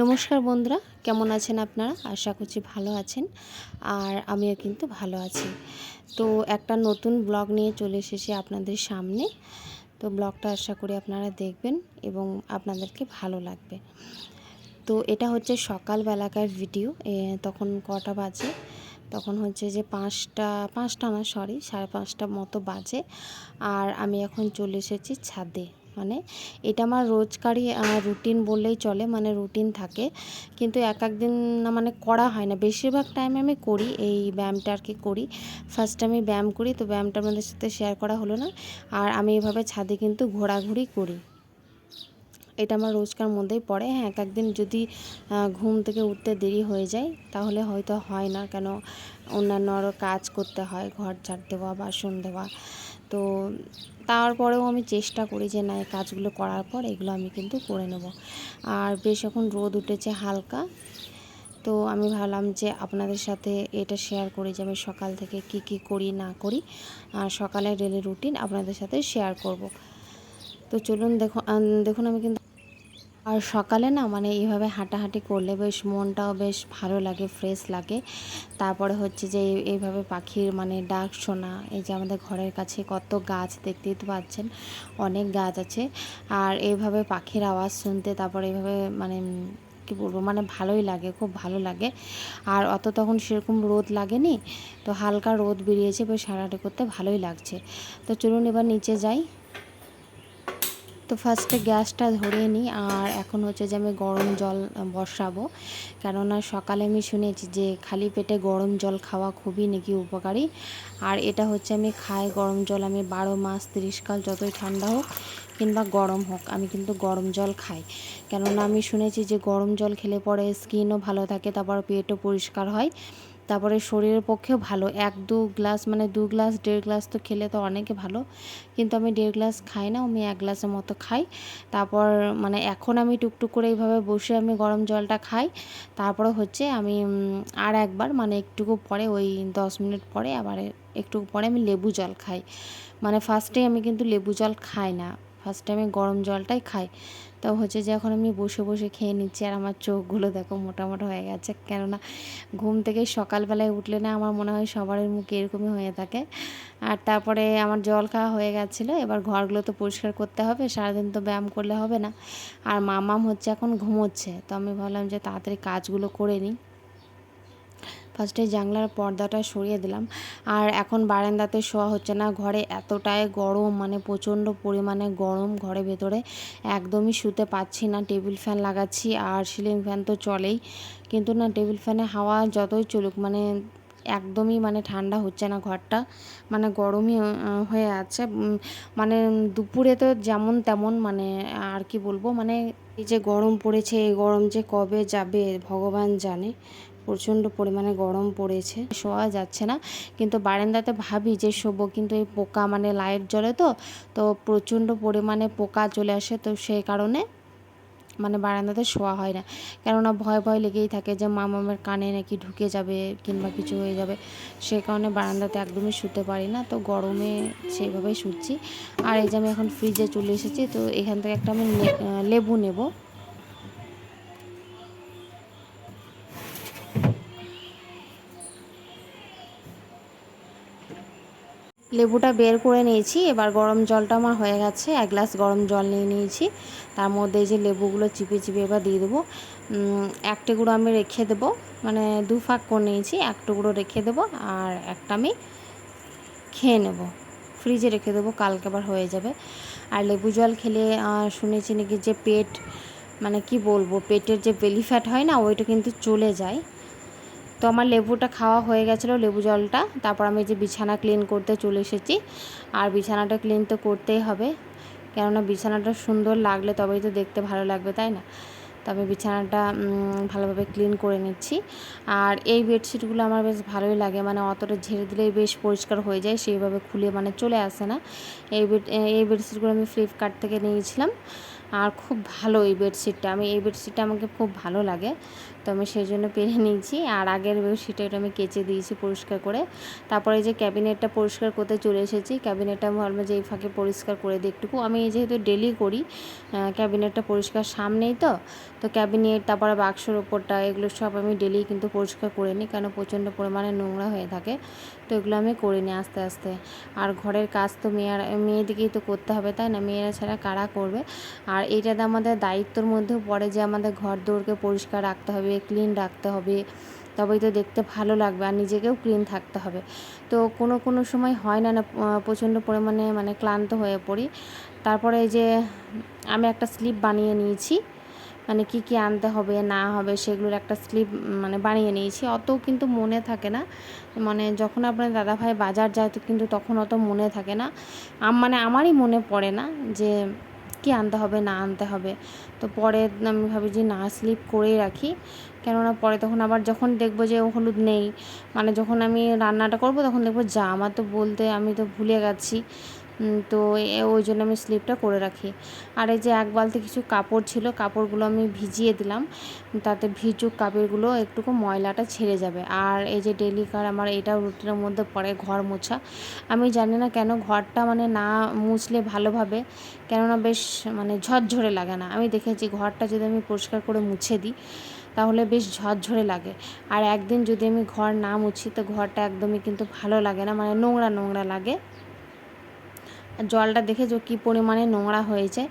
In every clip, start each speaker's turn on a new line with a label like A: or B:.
A: নমস্কার বন্ধুরা, কেমন আছেন আপনারা? আশা করছি ভালো আছেন, আর আমিও কিন্তু ভালো আছি। তো একটা নতুন ব্লগ নিয়ে চলে এসেছি আপনাদের সামনে। তো ব্লগটা আশা করি আপনারা দেখবেন এবং আপনাদেরকে ভালো লাগবে। তো এটা হচ্ছে সকালবেলাকার ভিডিও তখন কটা বাজে? তখন হচ্ছে যে পাঁচটা পাঁচটা না সরি সাড়ে পাঁচটা মতো বাজে। আর আমি এখন চলে এসেছি ছাদে। মানে এটা আমার রোজকারই রুটিন বললেই চলে মানে রুটিন থাকে। কিন্তু এক এক দিন না মানে করা হয় না। বেশিরভাগ টাইম আমি করি, এই ব্যায়ামটা আর কি করি। ফার্স্ট আমি ব্যায়াম করি, তো ব্যায়ামটা আপনাদের সাথে শেয়ার করা হলো না। আর আমি এভাবে ছাদে কিন্তু ঘোরাঘুরি করি। এটা আমার রোজকার মধ্যেই পড়ে। হ্যাঁ এক একদিন যদি ঘুম থেকে উঠতে দেরি হয়ে যায়, তাহলে হয়তো হয় না। কেন? অন্যান্য আরও কাজ করতে হয়, ঘর ঝাড় দেওয়া, বাসন দেওয়া। তো তারপরেও আমি চেষ্টা করি যে, না, এই কাজগুলো করার পর এগুলো আমি কিন্তু করে নেব। আর বেশ এখন রোদ উঠেছে হালকা। তো আমি ভাবলাম যে, আপনাদের সাথে এটা শেয়ার করি যে, আমি সকাল থেকে কি কি করি, না করি, আর সকালের ডেলি রুটিন আপনাদের সাথে শেয়ার করব। তো চলুন দেখুন দেখুন আমি কিন্তু আর সকালে না মানে এইভাবে হাঁটাহাঁটি করলে বেশ মনটাও বেশ ভালো লাগে ফ্রেশ লাগে। তারপরে হচ্ছে যে এই- এইভাবে পাখির মানে ডাক শোনা, এই যে আমাদের ঘরের কাছে কত গাছ দেখতেই তো পাচ্ছেন, অনেক গাছ আছে। আর এইভাবে পাখির আওয়াজ শুনতে, তারপরে এইভাবে মানে কি বলব মানে ভালোই লাগে, খুব ভালো লাগে। আর অত তখন সেরকম রোদ লাগেনি, তো হালকা রোদ বেরিয়েছে, বেশ হাঁটাহাঁটি করতে ভালোই লাগছে। তো চলুন এবার নিচে যাই। তো ফার্স্টে গ্যাসটা ধরিয়ে নিই, আর এখন হচ্ছে যে আমি গরম জল বসাবো। কেননা সকালে আমি শুনেছি যে খালি পেটে গরম জল খাওয়া খুবই নাকি উপকারী। আর এটা হচ্ছে আমি খাই গরম জল আমি বারো মাস, তিরিশ কাল যতই ঠান্ডা হোক কিংবা গরম হোক, আমি কিন্তু গরম জল খাই। কেননা আমি শুনেছি যে গরম জল খেলে পরে স্কিনও ভালো থাকে, তারপর পেটও পরিষ্কার হয়। তারপরে শরীরের পক্ষেও ভালো। এক, দু গ্লাস মানে দু গ্লাস, দেড় গ্লাস তো খেলে তো অনেকে ভালো। কিন্তু আমি দেড় গ্লাস খাই না, আমি এক গ্লাসের মতো খাই। তারপর মানে এখন আমি টুকটুক করে এইভাবে বসে আমি গরম জলটা খাই। তারপরে হচ্ছে আমি আর একবার মানে একটুকু পরে, ওই দশ মিনিট পরে আবার একটু পরে আমি লেবু জল খাই। মানে ফার্স্টে আমি কিন্তু লেবু জল খাই না। ফার্স্টে আমি গরম জলটাই খাই। তো হচ্ছে যে এখন আমি বসে বসে খেয়ে নিচ্ছি আর আমার চোখগুলো দেখো মোটামোটা হয়ে গেছে। কেননা ঘুম থেকে সকালবেলায় উঠলে না আমার মনে হয় সবারই মুখে এরকমই হয়ে থাকে। আর তারপরে আমার জল খাওয়া হয়ে গেছিল, এবার ঘরগুলো তো পরিষ্কার করতে হবে, সারাদিন তো ব্যায়াম করলে হবে না। আর মামাম হচ্ছে এখন ঘুমোচ্ছে, তো আমি ভাবলাম যে তাড়াতাড়ি কাজগুলো করে নিই। ফার্স্টে জানলার পর্দাটা সরিয়ে দিলাম। আর এখন বারান্দাতে শোয়া হচ্ছে না। ঘরে এতটাই গরম মানে প্রচণ্ড পরিমাণে গরম ঘরে ভেতরে। একদমই শুতে পাচ্ছি না। টেবিল ফ্যান লাগাচ্ছি আর সিলিং ফ্যান তো চলেই। কিন্তু না, টেবিল ফ্যানে হাওয়া যতই চলুক মানে একদমই মানে ঠান্ডা হচ্ছে না ঘরটা। মানে গরমই হয়ে আছে। মানে দুপুরে তো যেমন তেমন মানে আর কি বলব? মানে এই যে গরম পড়েছে, এই গরম যে কবে যাবে, ভগবান জানে। প্রচণ্ড পরিমাণে গরম পড়েছে, শোয়া যাচ্ছে না। কিন্তু বারান্দাতে ভাবি যে শোবো, কিন্তু এই পোকা মানে লাইট জ্বলে তো তো প্রচণ্ড পরিমাণে পোকা চলে আসে, তো সেই কারণে মানে বারান্দাতে শোয়া হয় না। কেননা ভয় ভয় লেগেই থাকে যে মামামের কানে নাকি ঢুকে যাবে কিংবা কিছু হয়ে যাবে, সে কারণে বারান্দাতে একদমই শুতে পারি না। তো গরমে সেইভাবেই শুচ্ছি। আর এই যে আমি এখন ফ্রিজে চলে এসেছি, তো এখান থেকে একটা আমি লেবু নেব। লেবুটা বের করে নিয়েছি। এবার গরম জলটা আমার হয়ে গেছে। এক গ্লাস গরম জল নিয়ে নিয়েছি। তার মধ্যে যে লেবুগুলো চিপে চিপে এবার দিয়ে দেবো। এক টুকরো আমি রেখে দেবো। মানে দু ফাঁক করে নিয়েছি। এক টুকরো রেখে দেবো আর একটা আমি খেয়ে নেব। ফ্রিজে রেখে দেবো। কালকে আবার হয়ে যাবে। আর লেবু জল খেলে শুনেছি নাকি যে পেট মানে কি বলব, পেটের যে বেলি ফ্যাট হয় না, ওইটা কিন্তু চলে যায়। তো আমার লেবুটা খাওয়া হয়ে গেছিল লেবু জলটা। তারপর আমি যে বিছানা ক্লিন করতে চলে এসেছি। আর বিছানাটা ক্লিন তো করতেই হবে। কেননা বিছানাটা সুন্দর লাগলে তবেই তো দেখতে ভালো লাগবে, তাই না? তো আমি বিছানাটা ভালোভাবে ক্লিন করে নিচ্ছি। আর এই বেডশিটগুলো আমার বেশ ভালোই লাগে। মানে অতটা ঝেড়ে দিলেই বেশ পরিষ্কার হয়ে যায়, সেইভাবে খুলে মানে চলে আসে না। এই বেড এই বেডশিটগুলো আমি ফ্লিপকার্ট থেকে নিয়েছিলাম। আর খুব ভালো এই বেডশিটটা। আমি, এই বেডশিটটা আমাকে খুব ভালো লাগে। তো আমি সেই জন্য পেরে নিয়েছি। আর আগের বেডশিটটা এটা আমি কেচে দিয়েছি পরিষ্কার করে। তারপরে যে ক্যাবিনেটটা পরিষ্কার করতে চলে এসেছি, ক্যাবিনেটটা আমি ভাবলাম যে এই ফাঁকে পরিষ্কার করে দিই একটুকু। আমি যেহেতু ডেলি করি ক্যাবিনেটটা পরিষ্কার সামনেই তো। তো ক্যাবিনেট, তারপরে বাক্সর ওপরটা, এগুলো সব আমি ডেলি কিন্তু পরিষ্কার করে নিই। কেন প্রচণ্ড পরিমাণে নোংরা হয়ে থাকে। তো এগুলো আমি করে নিই আস্তে আস্তে। আর ঘরের কাজ তো মেয়ের মেয়েদিকেই তো করতে হবে, তাই না? মেয়েরা ছাড়া কারা করবে? আর এইটাতে আমাদের দায়িত্বর মধ্যেও পড়ে যে আমাদের ঘর দৌড়কে পরিষ্কার রাখতে হবে ক্লিন রাখতে হবে। তবেই তো দেখতে ভালো লাগবে আর নিজেকেও ক্লিন থাকতে হবে। তো কোনো কোনো সময় হয় না না প্রচণ্ড পরিমাণে মানে ক্লান্ত হয়ে পড়ি। তারপরে যে আমি একটা স্লিপ বানিয়ে নিয়েছি। মানে কি কি আনতে হবে, না হবে সেগুলোর একটা স্লিপ মানে বানিয়ে নিয়েছি। অত কিন্তু মনে থাকে না। মানে যখন আপনার দাদাভাই বাজার যায় তো কিন্তু তখন অত মনে থাকে না। মানে আমারই মনে পড়ে না যে কি আনতে হবে, না আনতে হবে। তো পরে আমি ভাবি যে না স্লিপ করেই রাখি। কেননা পরে তখন আবার যখন দেখব যে হলুদ নেই মানে যখন আমি রান্নাটা করব তখন দেখব, যা, আমার তো বলতে আমি তো ভুলে গেছি। তো ওই জন্য আমি স্লিপটা করে রাখি। আর এই যে এক বালতি কিছু কাপড় ছিল, কাপড়গুলো আমি ভিজিয়ে দিলাম। তাতে ভিজুক কাপড়গুলো, একটুকু ময়লাটা ছেড়ে যাবে। আর এই যে ডেলি কার আমার এটাও রুটিনের মধ্যে পড়ে ঘর মোছা। আমি জানি না কেন ঘরটা মানে না মুছলে ভালোভাবে, কেননা বেশ মানে ঝরঝরে লাগে না। আমি দেখেছি ঘরটা যদি আমি পরিষ্কার করে মুছে দিই, তাহলে বেশ ঝরঝরে লাগে। আর একদিন যদি আমি ঘর না মুছি, তো ঘরটা একদমই কিন্তু ভালো লাগে না মানে নোংরা নোংরা লাগে। জলটা দেখে যে কী পরিমাণে নোংরা হয়েছে?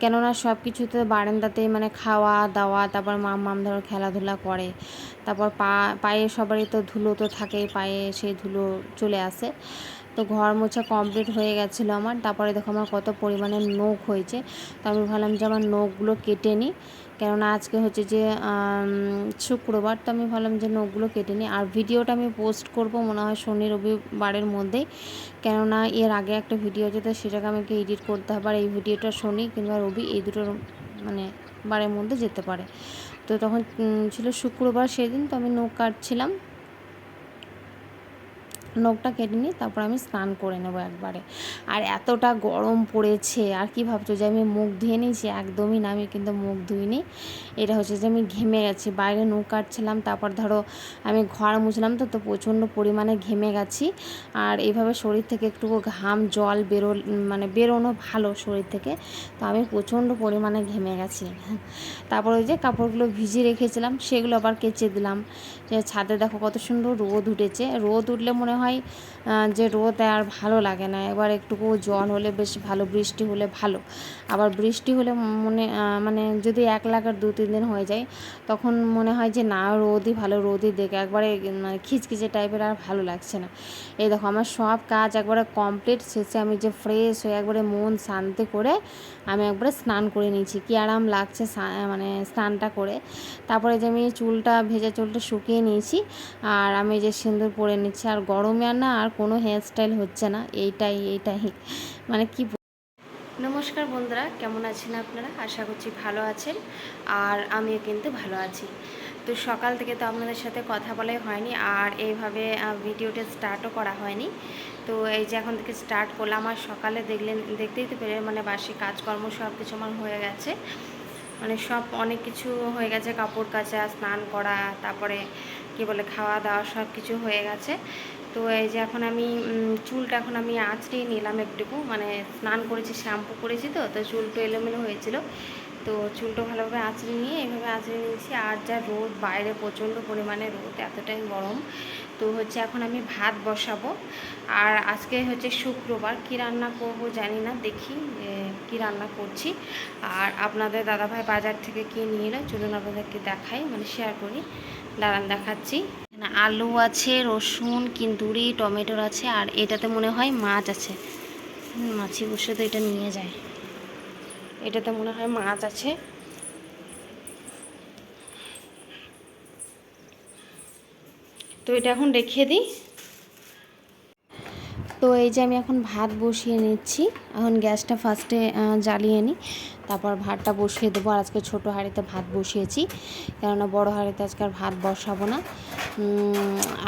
A: কেননা সব কিছুতে বারান্দাতে মানে খাওয়া দাওয়া তারপর মাম মাম ধরো খেলাধুলা করে। তারপর পা, পায়ে সবারই তো ধুলো তো থাকেই, পায়ে সেই ধুলো চলে আসে। তো ঘর মোছা কমপ্লিট হয়ে গেছিল আমার। তারপরে দেখো আমার কত পরিমাণে নখ হয়েছে। তো আমি ভাবলাম যে আমার নখগুলো কেটে নিই। কেননা আজকে হচ্ছে যে শুক্রবার, তো আমি ভাবলাম যে নখগুলো কেটে নিই। আর ভিডিওটা আমি পোস্ট করব, মনে হয় শনি রবিবারের মধ্যেই। কেননা এর আগে একটা ভিডিও আছে, তো সেটাকে আমাকে এডিট করতে হবে। আর এই ভিডিওটা শনি কিংবা রবি, এই দুটোর মানে বারের মধ্যে যেতে পারে। তো তখন ছিল শুক্রবার সেদিন তো আমি নখ কাটছিলাম নখটা কেটে নিই তারপর আমি স্নান করে নেব একবারে। আর এতটা গরম পড়েছে, আর কি ভাবছ যে আমি মুখ ধুয়ে নিয়েছি? একদমই না, আমি কিন্তু মুখ ধুইনি। এটা হচ্ছে যে আমি ঘেমে গেছি, বাইরে নখ কাটছিলাম, তারপর ধরো আমি ঘর মুছলাম তো তো প্রচণ্ড পরিমাণে ঘেমে গেছি। আর এইভাবে শরীর থেকে একটু ঘাম, জল বেরো মানে বেরোনো ভালো শরীর থেকে। তো আমি প্রচণ্ড পরিমাণে ঘেমে গেছি। তারপর ওই যে কাপড়গুলো ভিজিয়ে রেখেছিলাম, সেগুলো আবার কেচে দিলাম। যে ছাদে দেখো কত সুন্দর রোদ উঠেছে। রোদ উঠলে মনে হয় আহ, যে রোদ আর ভালো লাগে না। এবার একটুকু জল হলে বেশ ভালো বৃষ্টি হলে ভালো। আবার বৃষ্টি হলে মনে মানে যদি এক লাগার দু তিন দিন হয়ে যায় তখন মনে হয় যে না রোদই ভালো রোদই দেখে। একবারে মানে খিচখিচে টাইপের আর ভালো লাগছে না। এই দেখো আমার সব কাজ একবারে কমপ্লিট শেষে আমি যে ফ্রেশ হয়ে একবারে মন শান্তি করে আমি একবারে স্নান করে নিয়েছি। কি আরাম লাগছে মানে স্নানটা করে। তারপরে যে আমি চুলটা ভেজা চুলটা শুকিয়ে নিয়েছি। আর আমি যে সিঁদুর পরে নিচ্ছি আর গরমে আর না আর কোনো হেয়ার স্টাইল হচ্ছে না। এইটাই এইটাই। মানে কি নমস্কার বন্ধুরা, কেমন আছেন আপনারা? আশা করছি ভালো আছেন। আর আমিও কিন্তু ভালো আছি। তো সকাল থেকে তো আপনাদের সাথে কথা বলাই হয়নি, আর এইভাবে ভিডিওটা স্টার্টও করা হয়নি। তো এই যে এখন থেকে স্টার্ট করলাম, আর সকালে দেখলেন, দেখতেই তো পেরে মানে বাসি কাজকর্ম সব কিছু আমার হয়ে গেছে। মানে সব অনেক কিছু হয়ে গেছে, কাপড় কাচা, স্নান করা, তারপরে কি বলে, খাওয়া দাওয়া সব কিছু হয়ে গেছে। তো এই যে এখন আমি চুলটা এখন আমি আঁচড়িয়ে নিলাম একটুকু। মানে স্নান করেছি, শ্যাম্পু করেছি তো তো চুলটা এলোমেলো হয়েছিল। তো চুলটা ভালোভাবে আঁচড়ে নিয়ে এইভাবে আঁচড়ে নিয়েছি। আর যা রোদ, বাইরে প্রচণ্ড পরিমাণে রোদ, এতটাই গরম। তো হচ্ছে এখন আমি ভাত বসাবো। আর আজকে হচ্ছে শুক্রবার, কি রান্না করব জানি না, দেখি কী রান্না করছি। আর আপনাদের দাদাভাই বাজার থেকে কি নিয়ে এলো চলুন আপনাদেরকে দেখাই মানে শেয়ার করি। দাঁড়ান, দেখাচ্ছি। না, আলু আছে, রসুন, কিন্দুরি, টমেটোর আছে, আর এটাতে মনে হয় মাছ আছে। মাছি বসে তো এটা নিয়ে যায়। এটাতে মনে হয় মাছ আছে। তো এটা এখন রেখে দিই। তো এই যে আমি এখন ভাত বসিয়ে নিচ্ছি। এখন গ্যাসটা ফার্স্টে জ্বালিয়ে নিই। তারপর ভাতটা বসিয়ে দেবো। আর আজকে ছোটো হাঁড়িতে ভাত বসিয়েছি। কেননা বড় হাঁড়িতে আজকে আর ভাত বসাবো না।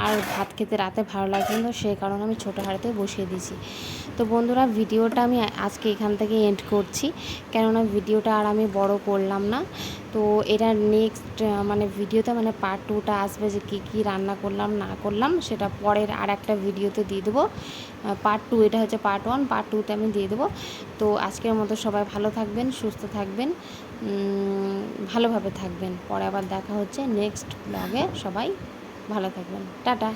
A: আর ভাত খেতে রাতে ভালো লাগছে না সেই কারণে আমি ছোটো হাঁড়িতে বসিয়ে দিয়েছি। তো বন্ধুরা, ভিডিওটা আমি আজকে এখান থেকে এন্ড করছি। কেননা ভিডিওটা আর আমি বড় করলাম না। তো এটা নেক্সট মানে ভিডিওতে মানে পার্ট টুটা আসবে যে কী কী রান্না করলাম, না করলাম, সেটা পরের আর একটা ভিডিওতে দিয়ে দেবো। পার্ট টু এটা হচ্ছে পার্ট ওয়ান পার্ট টুতে আমি দিয়ে দেবো। তো আজকের মতো সবাই ভালো থাকবেন, সুস্থ থাকবেন ভালোভাবে থাকবেন। পরে আবার দেখা হচ্ছে নেক্সট ব্লগে সবাই ভালো থাকবেন। টাটা।